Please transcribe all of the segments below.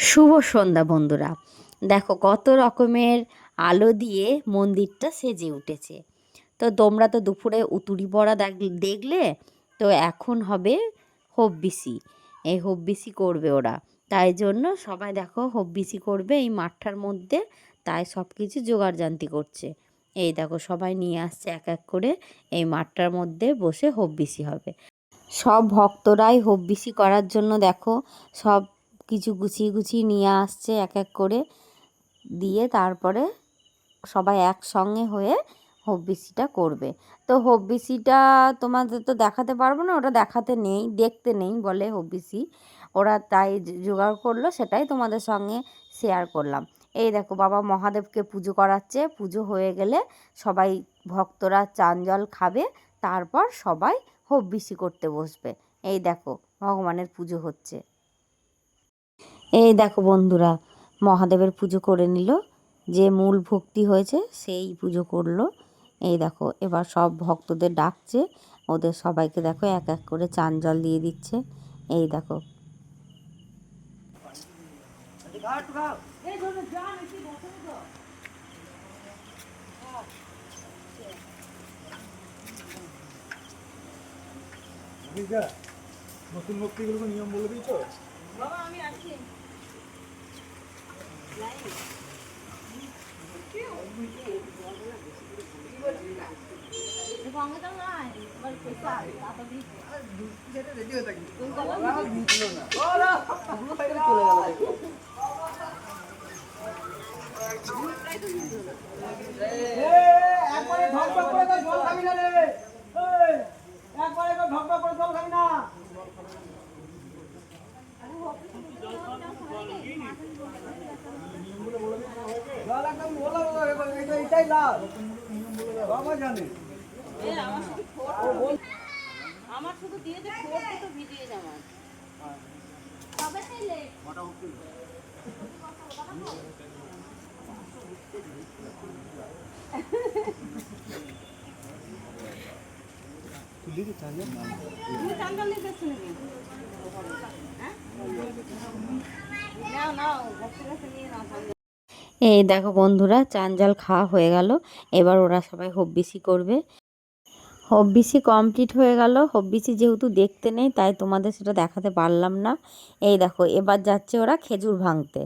শুভ সন্ধ্যা বন্ধুরা। দেখো কত রকমের আলো দিয়ে মন্দিরটা সেজে উঠেছে। তো তোমরা তো দুপুরে উতুরি পড়া দেখলে তো এখন হবে হব্বিসি। এই হব্বিসি করবে ওরা। তাই জন্য সবাই দেখো হব্বিসি করবে এই মাঠটার মধ্যে, তাই সব কিছু জোগাড় জান্তি করছে। এই দেখো সবাই নিয়ে আসছে এক এক করে এই মাঠটার মধ্যে বসে হব্বিসি হবে। সব ভক্তরাই হব্বিসি করার জন্য দেখো সব কিছু গুছিয়ে গুছিয়ে নিয়ে আসছে এক এক করে দিয়ে তারপরে সবাই একসঙ্গে হয়ে হব্বিসিটা করবে। তো হব্বিসিটা তোমাদের তো দেখাতে পারব না ওটা দেখাতে নেই, দেখতে নেই বলে হব্বিসি ওরা তাই জোগাড় করল, সেটাই তোমাদের সঙ্গে শেয়ার করলাম। এই দেখো বাবা মহাদেবকে পুজো করাচ্ছে, পুজো হয়ে গেলে সবাই ভক্তরা চান জল খাবে, তারপর সবাই হব্বিসি করতে বসবে। এই দেখো ভগবানের পুজো হচ্ছে। এই দেখো বন্ধুরা মহাদেবের পুজো করে নিল। যে মূল ভক্তি হয়েছে সেই পুজো করল। এই দেখো এবার সব ভক্তদের ডাকছে ওদের সবাইকে দেখো এক এক করে চান জল দিয়ে দিচ্ছে। এই দেখো। নতুন ভক্তিগুলোকে নিয়ম বলে দিয়েছ? বাবা আমি দিয়েছ একবারে ঢকঢক করে জল খাবি না রে। একবারে তো করে জল খাবি না। জল একদম ওলা ওলা এটা এটাই লাভ বাবা জানে আমার। শুধু দিয়েছে ফোর তো ভিডিও জামা তুমি নাকি হ্যাঁ? এই দেখো বন্ধুরা, চান জল খাওয়া হয়ে গেল। এবার ওরা সবাই হব্বিসি করবে। হব্বিসি কমপ্লিট হয়ে গেল। হব্বিসি যেহেতু দেখতে নেই, তাই তোমাদের সেটা দেখাতে পারলাম না। এই দেখো, এবার যাচ্ছে ওরা খেজুর ভাঙতে।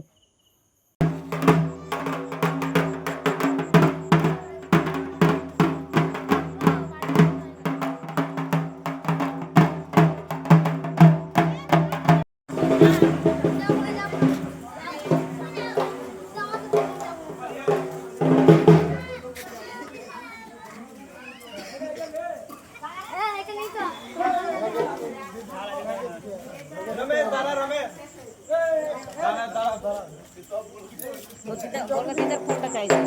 ফোনটা চাইছে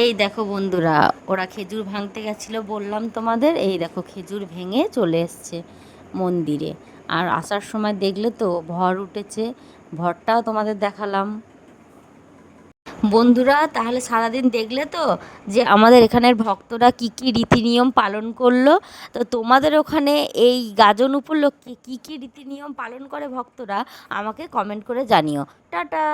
এই দেখো বন্ধুরা, ওরা খেজুর ভাঙতে গেছিল বললাম তোমাদের, এই দেখো খেজুর ভেঙে চলে এসছে মন্দিরে। আর আসার সময় দেখলে তো ভর উঠেছে ভরটাও তোমাদের দেখালাম। বন্ধুরা, তাহলে সারাদিন দেখলে তো যে আমাদের এখানের ভক্তরা কি কি রীতি নিয়ম পালন করল, তো তোমাদের ওখানে এই গাজন উপলক্ষে কি কি রীতি নিয়ম পালন করে ভক্তরা, আমাকে কমেন্ট করে জানিও। টাটা!